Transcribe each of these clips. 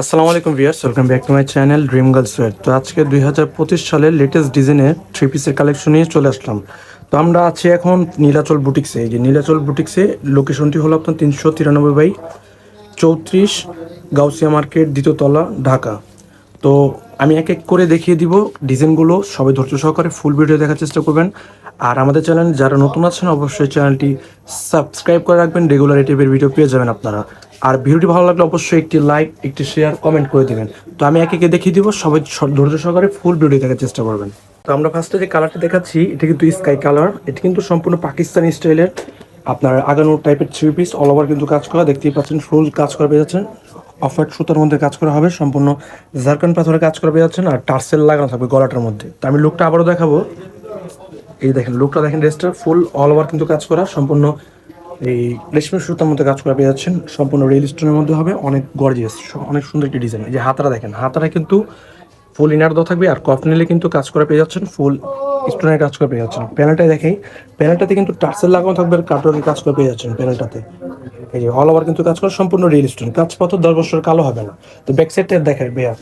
আসসালামু আলাইকুম viewers welcome back to my channel Dream Girls ওয়ের তো আজকে দুই হাজার পঁচিশ সালের লেটেস্ট ডিজাইনের থ্রি পিসের কালেকশন নিয়ে চলে আসলাম। তো আমরা আছি এখন নীলাচল বুটিক্সে। এই যে নীলাচল বুটিক্সে লোকেশনটি হলো আপনার তিনশো তিরানব্বই বাই চৌত্রিশ গাউসিয়া মার্কেট দ্বিতীয়তলা ঢাকা। তো আমি এক এক করে দেখিয়ে দিব ডিজাইনগুলো। সবাই ধৈর্য সহকারে ফুল ভিডিও দেখার চেষ্টা করবেন। আর আমাদের চ্যানেল যারা নতুন আছেন, অবশ্যই চ্যানেলটি সাবস্ক্রাইব করে রাখবেন। রেগুলার এই টাইপের ভিডিও পেয়ে যাবেন আপনারা। আর ভিডিওটি ভালো লাগলে অবশ্যই একটি লাইক একটি শেয়ার কমেন্ট করে দেবেন। তো আমি এক একে দেখিয়ে দিব। সবাই ধৈর্য সহকারে ফুল ভিডিও দেখার চেষ্টা করবেন। তো আমরা ফার্স্টে যে কালারটা দেখাচ্ছি, এটা কিন্তু স্কাই কালার এটা কিন্তু সম্পূর্ণ পাকিস্তানি স্টাইলের আপনার আগানো টাইপের থ্রি পিস অল ওভার কিন্তু কাজ করা। দেখতেই পাচ্ছেন ফুল কাজ করা পেয়ে যাচ্ছেন। অফ হোয়াইট সুতার মধ্যে কাজ করা হবে, সম্পূর্ণ জারকান পাথরের কাজ করা পেয়ে যাচ্ছেন আর টার্সেল লাগানো থাকবে গলাটার মধ্যে। তো আমি লুকটা আবারও দেখাবো। এই দেখেন লুকটা দেখেন ড্রেসটা ফুল অল ওভার কিন্তু কাজ করা, সম্পূর্ণ এই রেশমি সুতার মধ্যে কাজ করা পেয়ে যাচ্ছেন, সম্পূর্ণ রেল স্টোনের মধ্যে হবে, অনেক গর্জিয়াস অনেক সুন্দর একটি ডিজাইন যে হাতাটা দেখেন, হাতাটা কিন্তু ফুল ইনার দেওয়া থাকবে, আর কফ নিলে কিন্তু কাজ করা পেয়ে যাচ্ছেন ফুল স্টোনের কাজ করা পেয়ে যাচ্ছেন। প্যানেলটাই দেখেন প্যানেলটাতে কিন্তু টার্সেল লাগানো থাকবে, আর কাটরের কাজ করে পেয়ে যাচ্ছেন প্যানেলটাতে এই যে অল ওভার কিন্তু কাজ করা, সম্পূর্ণ রিয়েল স্টোন কাজ পথ দশ বছর কালো হবে না। তো ব্যাক সাইডটা দেখায় বেয়া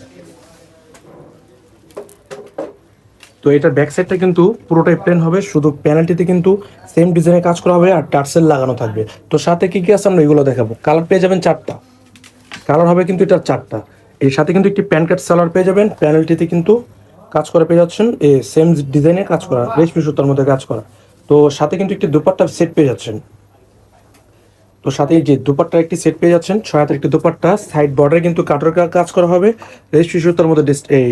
তো এটার ব্যাক সাইডটা কিন্তু পুরোটাই প্লেন হবে, শুধু প্যানেলটিতে কিন্তু সেম ডিজাইনের কাজ করা হবে আর টার্সেল লাগানো থাকবে। তো সাথে কি কি আছে আমরা এগুলো দেখাবো। কালার পেয়ে যাবেন চারটা। কালার হবে কিন্তু এটা চারটা। এর সাথে কিন্তু একটি প্যান কার্ড সালার পেয়ে যাবেন। প্যানেলটিতে কিন্তু কাজ করে পেয়ে যাচ্ছেন। এ সেম ডিজাইনে কাজ করা, রেশমি সুতার মধ্যে কাজ করা। তো সাথে কিন্তু একটি দুপাট্টা সেট পেয়ে যাচ্ছেন। তো সাথে যে দুপাট্টার একটি সেট পেয়ে যাচ্ছেন, ছয় হাতের একটি দুপাট্টা সাইড বর্ডারে কিন্তু কাটর কাজ করা হবে। রেজিস্ট্রি মধ্যে এই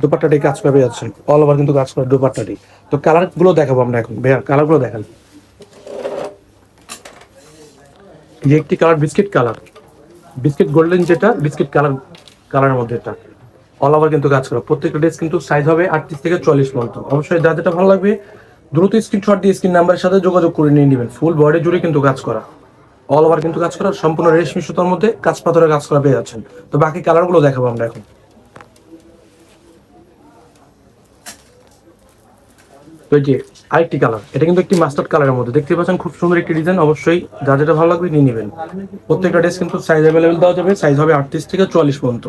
দুপাট্টাটি কাজ করে পেয়ে যাচ্ছেন। অল ওভার কিন্তু কাজ করে দুপাট্টাটি। তো কালারগুলো দেখাবো আমরা এখন। ভাইয়া কালারগুলো দেখান। যে একটি colour biscuit colour biscuit golden যেটা বিস্কিট কালার কালারের মধ্যে এটা। অল ওভার কিন্তু কাজ করা। প্রত্যেকটা ড্রেস কিন্তু সাইজ হবে আটত্রিশ থেকে চল্লিশ পর্যন্ত। অবশ্যই যা যেটা ভালো লাগবে, দ্রুত স্ক্রিনশট দিয়ে স্ক্রিন নাম্বারের সাথে যোগাযোগ করে নিয়ে নেবেন। ফুল বডি জুড়ে কিন্তু কাজ করা। অল ওভার কিন্তু কাজ করা সম্পূর্ণ রেশমি সুতার মধ্যে কাজ পাথরের কাজ করা পেয়ে যাচ্ছেন। তো বাকি কালারগুলো দেখাবো আমরা এখন। আরেকটি কালার, এটা কিন্তু একটি মাস্টার্ড কালারের মধ্যে। দেখতে পাচ্ছেন খুব সুন্দর একটি ডিজাইন অবশ্যই যা যেটা ভালো লাগবে নিয়ে নেবেন। প্রত্যেকটা ড্রেস কিন্তু সাইজ অ্যাভেলেবেল দেওয়া যাবে সাইজ হবে আটত্রিশ থেকে চুয়াল্লিশ পর্যন্ত।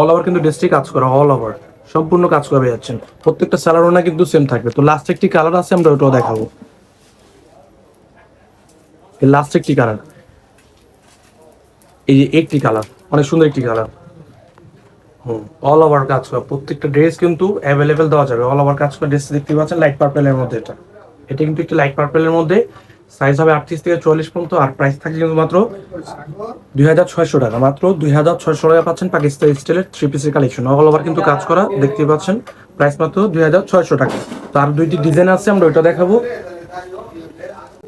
অল ওভার কিন্তু ড্রেসটি কাজ করা অল ওভার সম্পূর্ণ কাজ করে যাচ্ছেন। প্রত্যেকটা স্যালারোনা কিন্তু সেম থাকবে। তো লাস্ট একটি কালার আছে, আমরা ওটাও দেখাবো। লাস্ট একটি কালার এই যে একটি কালার অনেক সুন্দর একটি কালার হুম অল ওভার কাজ করা। প্রত্যেকটা ড্রেস কিন্তু অ্যাভেলেবেল দেওয়া যাবে। অল ওভার কাজ করা ড্রেস দেখতে পাচ্ছেন লাইট পার্পেলের মধ্যে এটা। এটা কিন্তু একটি লাইট পার্পেলের মধ্যে সাইজ হবে আটত্রিশ থেকে চল্লিশ পর্যন্ত আর প্রাইস থাকছে কিন্তু মাত্র দুই হাজার ছয়শো টাকা। মাত্র দুই হাজার ছয়শো টাকা পাচ্ছেন পাকিস্তান স্টাইলের থ্রি পিসের কালেকশন অল ওভার কিন্তু কাজ করা দেখতে পাচ্ছেন প্রাইস মাত্র দুই হাজার ছয়শো টাকা। তো আর দুইটি ডিজাইন আছে, আমরা ওইটা দেখাবো।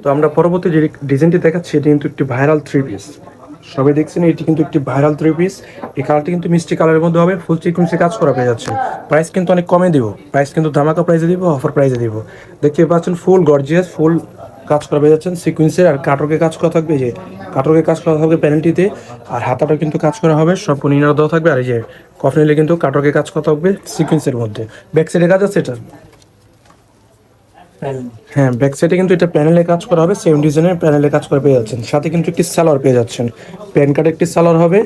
তো আমরা পরবর্তী যে ডিজাইনটি দেখাচ্ছি, এটি কিন্তু একটি ভাইরাল থ্রি পিস সবাই দেখছেন, এটি কিন্তু একটি ভাইরাল থ্রি পিস এই কালারটি কিন্তু মিষ্টি কালারের মধ্যে হবে ফুল চিকুন্সি কাজ করা পেয়ে যাচ্ছে। প্রাইস কিন্তু অনেক কমে দিব। প্রাইস কিন্তু ধামাকা প্রাইসে দিব অফার প্রাইসে দিব। দেখতে পাচ্ছেন ফুল গর্জিয়াস ফুল কাজ করা পেয়ে যাচ্ছেন সিকুয়েন্সের আর কাটরকে কাজ করা থাকবে যে কাটরকে কাজ করা থাকবে প্যানেলটিতে আর হাতাটা কিন্তু কাজ করা হবে, সম্পূর্ণ ইনার দেওয়া থাকবে, আর এই যে কফ নিলে কিন্তু কাটরকে কাজ করা থাকবে সিকুয়েন্সের মধ্যে। ব্যাক সাইডে কাজ আছে এটা? হ্যাঁ ব্যাক সাইডে কিন্তু এটা প্যানেলে কাজ করা হবে সেম ডিজাইনের প্যানেলে কাজ করে পেয়ে যাচ্ছেন। সাথে কিন্তু একটি সালোয়ার পেয়ে যাচ্ছেন। প্যান কার্ড একটি সালোয়ার হবে।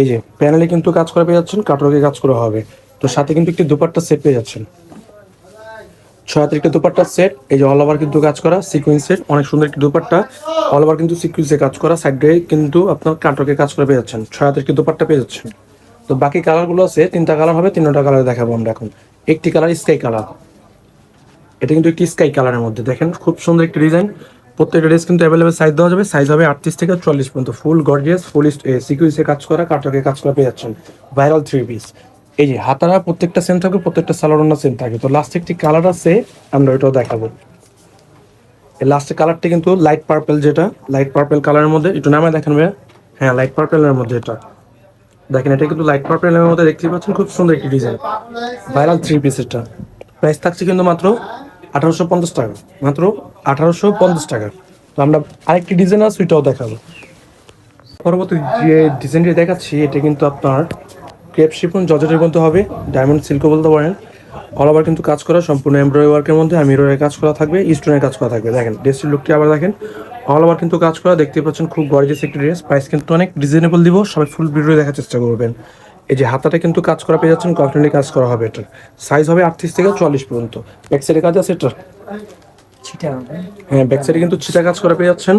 এই যে প্যানেলে কিন্তু কাজ করে পেয়ে যাচ্ছেন কাটরকে কাজ করা হবে। তো সাথে কিন্তু একটি দুপাট্টা সেট পেয়ে যাচ্ছেন। ছয় হাতের একটি দুপাট্টা সেট এই যে অল ওভার কিন্তু কাজ করা সিকুয়েন্সের অনেক সুন্দর একটি দুপাট্টা। অল ওভার কিন্তু সিকুয়েন্সে কাজ করা সাইডে কিন্তু আপনার কাটরকে কাজ করে পেয়ে যাচ্ছেন। ছয় হাতের একটি দুপাট্টা পেয়ে যাচ্ছেন। তো বাকি কালারগুলো আছে, তিনটা কালার হবে, তিনটা কালার দেখাবো আমরা এখন। একটি কালার স্কাই কালার এটা কিন্তু একটি স্কাই কালারের মধ্যে। দেখেন, খুব সুন্দর একটি ডিজাইন প্রত্যেকটা ড্রেস কিন্তু অ্যাভেলেবেল সাইজ দেওয়া যাবে। সাইজ হবে আটত্রিশ থেকে চল্লিশ পর্যন্ত। ফুল গর্জিয়াস ফুল সিকুয়েন্সে কাজ করা কাটকে কাজ করা পেয়ে যাচ্ছেন। ভাইরাল থ্রি পিস এই যে, হাতারা প্রত্যেকটা সেম থাকবে, প্রত্যেকটা সালোয়ারনা সেম থাকে তো লাস্টে একটি কালার আছে, আমরা ওইটাও দেখাবো। এই লাস্টের কালারটি কিন্তু লাইট পার্পল যেটা। লাইট পার্পেল কালারের মধ্যে, একটু নামে দেখেন ভাইয়া। হ্যাঁ লাইট পার্পলের মধ্যে এটা। দেখেন, এটা কিন্তু লাইট পার্পলের মধ্যে দেখতে পাচ্ছেন, খুব সুন্দর একটি ডিজাইন ভাইরাল থ্রি পিস এটা। প্রাইস থাকছে কিন্তু মাত্র আঠারোশো পঞ্চাশ টাকা। মাত্র আঠারোশো পঞ্চাশ টাকা। তো আমরা আরেকটি ডিজাইন আছে, ওইটাও দেখাবো। পরবর্তী যে ডিজাইনটি দেখাচ্ছি, এটা কিন্তু আপনার ক্রেপ শিপন জর্জেটের মধ্যে হবে ডায়মন্ড সিল্কও বলতে পারেন। অল ওভার কিন্তু কাজ করা, সম্পূর্ণ এমব্রয়ডারি ওয়ার্কের মধ্যে মিররের কাজ করা থাকবে স্টোনের কাজ করা থাকবে। দেখেন ড্রেসটির লুকটি আবার দেখেন। অল ওভার কিন্তু কাজ করা, দেখতে পাচ্ছেন খুব গর্জিয়াস একটি ড্রেস প্রাইস কিন্তু অনেক রিজনেবল দিব, সবাই ফুল ভিডিও দেখার চেষ্টা করবেন। এই যে হাতাটা কিন্তু কাজ করা পেয়ে যাচ্ছেন কফলিনে কাজ করা হবে এটা সাইজ হবে আটত্রিশ থেকে চল্লিশ পর্যন্ত। ব্যাক সাইডে কাজ আছে এটা হ্যাঁ ব্যাক সাইডে কিন্তু ছিটা কাজ করা পেয়ে যাচ্ছেন।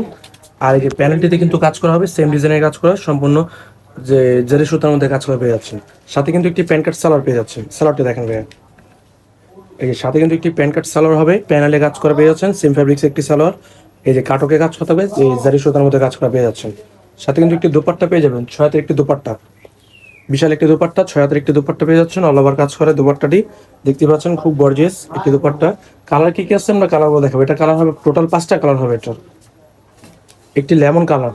আর এই যে প্যানেলটিতে কিন্তু কাজ করা হবে সেম ডিজাইনের কাজ করা সম্পূর্ণ যে জেরি সুতার মধ্যে কাজ করা পেয়ে যাচ্ছেন। সাথে কিন্তু একটি প্যান কার্ড সালোয়ার পেয়ে যাচ্ছেন। সালোয়ারটি দেখেন ভাইয়া। এই যে সাথে কিন্তু একটি প্যান কার্ড সালোয়ার হবে প্যানেলে কাজ করা পেয়ে যাচ্ছেন সেম ফ্যাব্রিক্স একটি সালোয়ার এই যে কাটকে কাজ করতে হবে এই জারি সুতার মধ্যে কাজ করা পেয়ে যাচ্ছেন। সাথে কিন্তু একটি দোপাট্টা পেয়ে যাবেন ছয় একটি দোপাট্টা। বিশাল একটি দোপাট্টা, ছয় হাতের একটি দোপাট্টা পেয়ে যাচ্ছেন। অল ওভার কাজ করে দোপাট্টাটি। দেখতে পাচ্ছেন খুব গর্জিয়াস একটি দোপাট্টা। কালার কি কি আছে আমরা কালার দেখাবো। এটা কালার হবে টোটাল পাঁচটা কালার হবে এটার। একটি লেমন কালার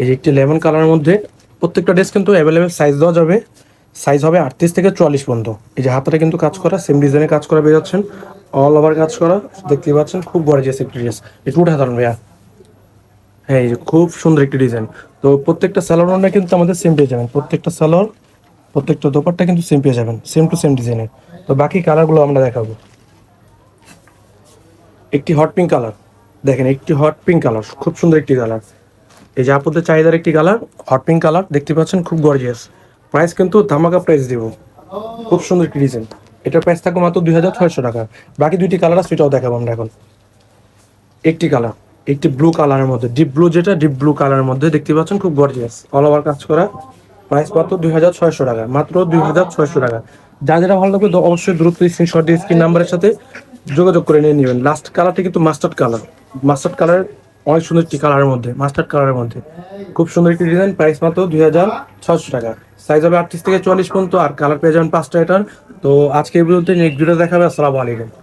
এই যে একটি লেমন কালারের মধ্যে প্রত্যেকটা ড্রেস কিন্তু অ্যাভেলেবেল সাইজ দেওয়া যাবে। সাইজ হবে আটত্রিশ থেকে চুয়াল্লিশ পর্যন্ত। এই যে হাতাটা কিন্তু কাজ করা সেম ডিজাইনে কাজ করা পেয়ে যাচ্ছেন। অল ওভার কাজ করা, দেখতে পাচ্ছেন খুব গর্জিয়াস একটি ড্রেস একটু উঠে ধরুন ভাইয়া। হ্যাঁ এই যে খুব সুন্দর একটি ডিজাইন তো প্রত্যেকটা স্যালোয়ারটা কিন্তু আমাদের সেম পেয়ে যাবেন। প্রত্যেকটা স্যালোয়ার প্রত্যেকটা দোপারটা কিন্তু সেম পেয়ে যাবেন সেম টু সেম ডিজাইনের তো বাকি কালারগুলো আমরা দেখাবো। একটি হট পিঙ্ক কালার দেখেন, একটি হট পিঙ্ক কালার খুব সুন্দর একটি কালার এই যে আপনাদের চাহিদার একটি কালার হট পিঙ্ক কালার দেখতে পাচ্ছেন, খুব গর্জিয়াস প্রাইস কিন্তু ধামাকা প্রাইস দিব। খুব সুন্দর একটি ডিজাইন এটার প্রাইস থাকবে মাত্র দুই হাজার ছয়শো টাকা। বাকি দুইটি কালার আছে, সেটাও দেখাবো আমরা এখন। একটি কালার একটি ব্লু কালারের মধ্যে। ডিপ ব্লু যেটা ডিপ ব্লু কালারের মধ্যে দেখতে পাচ্ছেন, খুব গর্জিয়াস অল ওভার কাজ করা। প্রাইস মাত্র দুই হাজার ছয়শো টাকা। মাত্র দুই হাজার ছয়শো টাকা। যা যেটা ভালো লাগবে অবশ্যই দ্রুত স্ক্রিনশট দিয়ে স্ক্রিন নাম্বারের সাথে যোগাযোগ করে নিয়ে নেবেন। লাস্ট কালারটি কিন্তু মাস্টার্ড কালার মাস্টার্ড কালার অনেক সুন্দর একটি কালারের মধ্যে মাস্টার্ড কালারের মধ্যে। খুব সুন্দর একটি ডিজাইন প্রাইস মাত্র দুই হাজার ছয়শো টাকা। সাইজ হবে আটত্রিশ থেকে চুয়াল্লিশ পর্যন্ত, আর কালার পেয়ে যাবেন পাঁচটা এটার তো আজকে এই পর্যন্ত নেক্সট ভিডিও দেখাবে, আসসালামু আলাইকুম।